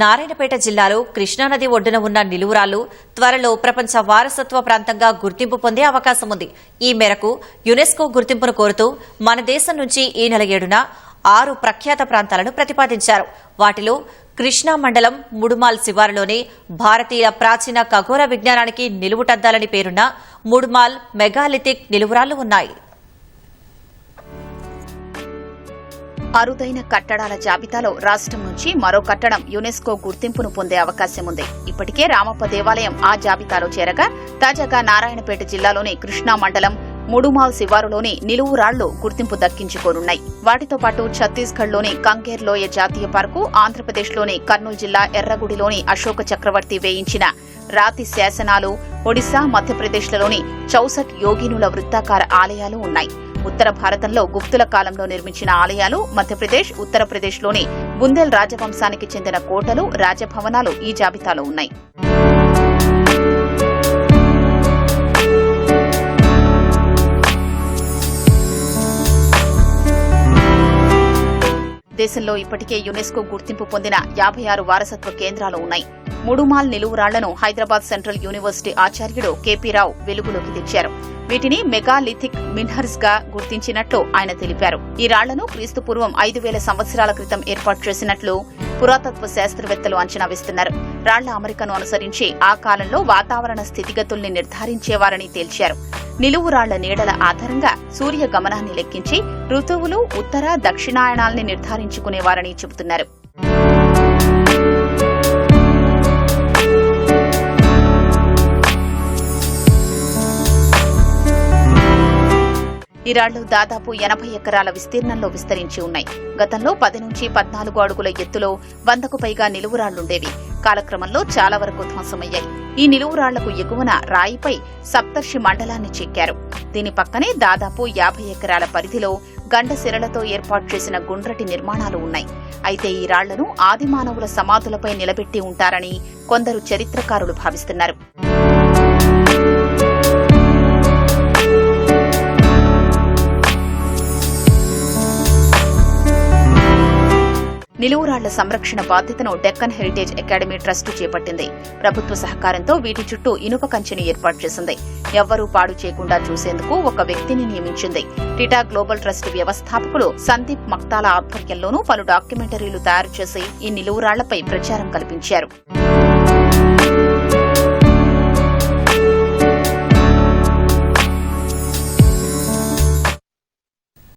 నారాయణపేట జిల్లాలో కృష్ణానది ఒడ్డున ఉన్న నిలువురాలు త్వరలో ప్రపంచ వారసత్వ ప్రాంతంగా గుర్తింపు పొందే అవకాశం ఉంది. ఈ మేరకు యునెస్కో గుర్తింపును కోరుతూ మన దేశం నుంచి ఈ నెల ఏడున ఆరు ప్రఖ్యాత ప్రాంతాలను ప్రతిపాదించారు. వాటిలో కృష్ణా మండలం ముడుమాల్ శివారులోని భారతీయ ప్రాచీన ఖగోళ విజ్ఞానానికి నిలువుటద్దాలని పేరున్న ముడుమాల్ మెగాలిథిక్ నిలువురాళ్ళు ఉన్నాయి. అరుదైన కట్టడాల జాబితాలో రాష్ట్రం నుంచి మరో కట్టడం యునెస్కో గుర్తింపును పొందే అవకాశం ఉంది ఇప్పటికే రామప్ప దేవాలయం ఆ జాబితాలో చేరగా తాజాగా నారాయణపేట జిల్లాలోని కృష్ణా మండలం ముడుమాల్ శివారులోని నిలువురాళ్ళు గుర్తింపు దక్కించుకోనున్నాయి. వాటితో పాటు ఛత్తీస్గఢ్లోని కంకేర్ లోయ జాతీయ పార్కు ఆంధ్రప్రదేశ్లోని కర్నూలు జిల్లా ఎర్రగుడిలోని అశోక చక్రవర్తి వేయించిన రాతి శాసనాలు ఒడిశా మధ్యప్రదేశ్లలోని చౌసట్ యోగినుల వృత్తాకార ఆలయాలు ఉన్నాయి. ఉత్తర భారతంలో గుప్తుల కాలంలో నిర్మించిన ఆలయాలు మధ్యప్రదేశ్ ఉత్తరప్రదేశ్లోని బుందేల్ రాజవంశానికి చెందిన కోటలు రాజభవనాలు ఈ జాబితాలో ఉన్నాయి. దేశంలో ఇప్పటికే యునెస్కో గుర్తింపు పొందిన యాభై ఆరు వారసత్వ కేంద్రాలు ఉన్నాయి. ముడుమాల్ నిలువురాళ్ళను హైదరాబాద్ సెంట్రల్ యూనివర్సిటీ ఆచార్యుడు కేపీ రావు వెలుగులోకి తెచ్చారు. వీటిని మెగాలిథిక్ మిన్హర్స్గా గుర్తించినట్లు ఆయన తెలిపారు. ఈ రాళ్ళను క్రీస్తుపూర్వం ఐదు వేల సంవత్సరాల క్రితం ఏర్పాటు చేసినట్లు పురాతత్వ శాస్త్రవేత్తలు అంచనా వేస్తున్నారు. రాళ్ళ అమరికను అనుసరించి ఆ కాలంలో వాతావరణ స్థితిగతుల్ని నిర్ధారించేవారని తేల్చారు. నిలువు రాళ్ళ నీడల ఆధారంగా సూర్య గమనాన్ని లెక్కించి ఋతువులు ఉత్తర దక్షిణాయనాల్ని నిర్ధారించుకునేవారని చెబుతున్నారు. ఈ రాళ్ళు దాదాపు ఎనభై ఎకరాల విస్తీర్ణంలో విస్తరించి ఉన్నాయి. గతంలో పది నుంచి పద్నాలుగు అడుగుల ఎత్తులో వందకు పైగా నిలువురాళ్ళుండేవి కాలక్రమంలో చాలా వరకు ధ్వంసమయ్యాయి. ఈ నిలువురాళ్ళకు ఎగువన రాయిపై సప్తర్షి మండలాన్ని చెక్కారు. దీని పక్కనే దాదాపు యాభై ఎకరాల పరిధిలో గండశిరలతో ఏర్పాటు చేసిన గుండ్రటి నిర్మాణాలు ఉన్నాయి. అయితే ఈ రాళ్ళను ఆదిమానవుల సమాధులపై నిలబెట్టి ఉంటారని కొందరు చరిత్రకారులు భావిస్తున్నారు. నిలువురాళ్ళ సంరక్షణ బాధ్యతను డెక్కన్ హెరిటేజ్ అకాడమీ ట్రస్ట్ చేపట్టింది. ప్రభుత్వ సహకారంతో వీటి చుట్టూ ఇనుప కంచెని ఏర్పాటు చేసింది. ఎవ్వరూ పాడు చేయకుండా చూసేందుకు ఒక వ్యక్తిని నియమించింది. టిటా గ్లోబల్ ట్రస్ట్ వ్యవస్థాపకులు సందీప్ మక్తాల ఆధ్వర్యంలోనూ పలు డాక్యుమెంటరీలు తయారు చేసి ఈ నిలువురాళ్ళపై ప్రచారం కల్పించారు.